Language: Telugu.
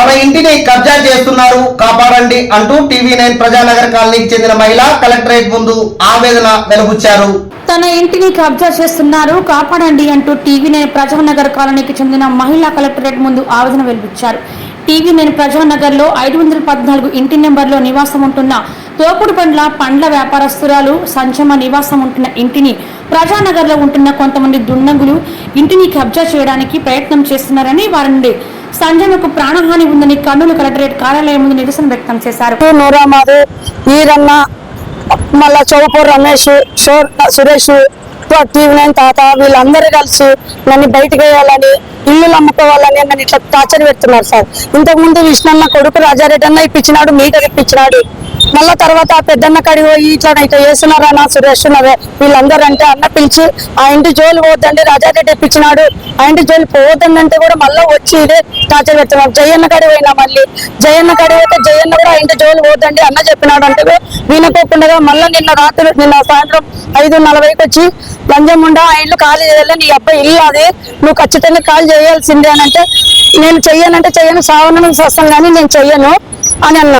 తన ఇంటిని కబ్జా చేస్తున్నారు. కాపాడండి అంటూ టీవీ నైన్ ప్రజానగర్ కాలనీకి చెందిన మహిళ కలెక్టరేట్ ముందు ఆవేదన వెలుబుచ్చారు తన ఇంటిని కబ్జా చేస్తున్నారు. కాపాడండి అంటూ టీవీ నైన్ ప్రజానగర్ కాలనీకి చెందిన మహిళా కలెక్టరేట్ ముందు ఆవేదన వెలిపించారు టీవీ నేను ప్రజానగర్లో ఐదు వందల పద్నాలుగు ఇంటి నెంబర్లో నివాసం ఉంటున్న తోపుడు పండ్ల పండ్ల వ్యాపారస్తురాలు సంచమ నివాసం ఉంటున్న ఇంటిని ప్రజానగర్లో ఉంటున్న కొంతమంది దుండంగులు ఇంటిని కబ్జా చేయడానికి ప్రయత్నం చేస్తున్నారని వారి నుండి సంజనకు ప్రాణహాని ఉందని కర్నూలు కలెక్టరేట్ కార్యాలయం ముందు నిరసన వ్యక్తం చేశారు. నూరామాదు ఈరన్న మళ్ళా చౌపూర్ రమేష్ షోర్ సురేష్ టీవీ నైన్ తాత వీళ్ళందరూ కలిసి నన్ను బయటకు వేయాలని ఇల్లు అమ్ముకోవాలని నన్ను ఇట్లా టార్చర్ పెడుతున్నారు సార్. ఇంతకు ముందు విష్ణన్న కొడుకు రాజారెడ్డి అన్న ఇప్పించినాడు మీటర్ ఇప్పించినాడు. మళ్ళా తర్వాత పెద్దన్న కడిగి పోయి ఇట్లా ఇట్లా నా సురేష్ నవే వీళ్ళందరూ అంటే అన్న పిలిచి ఆ ఇంటి జోలు పోద్దండి రాజారెడ్డి ఇప్పించినాడు. ఆ ఇంటి జోలు పోవద్దండి కూడా మళ్ళీ వచ్చి ఇదే టార్చర్ పెడుతున్నాం జయన్న కడి పోయినా మళ్ళీ. జయన్న కడి పోతే జయన్న కూడా ఆ ఇంటి జోలు పోద్దండి అన్న చెప్పినాడు అంటే కూడా వినకోకుండా మళ్ళీ నిన్న రాత్రి నిన్న సాయంత్రం ఐదు నలభైకి వచ్చి లంజముండా ఆ ఇల్లు ఖాళీ చేయాలి నీ అబ్బాయి ఇల్లు అది నువ్వు ఖచ్చితంగా ఖాళీ చేయాల్సిందే అని అంటే నేను చెయ్యనంటే చెయ్యను సావనని వస్తాను కానీ నేను చెయ్యను అని అన్నా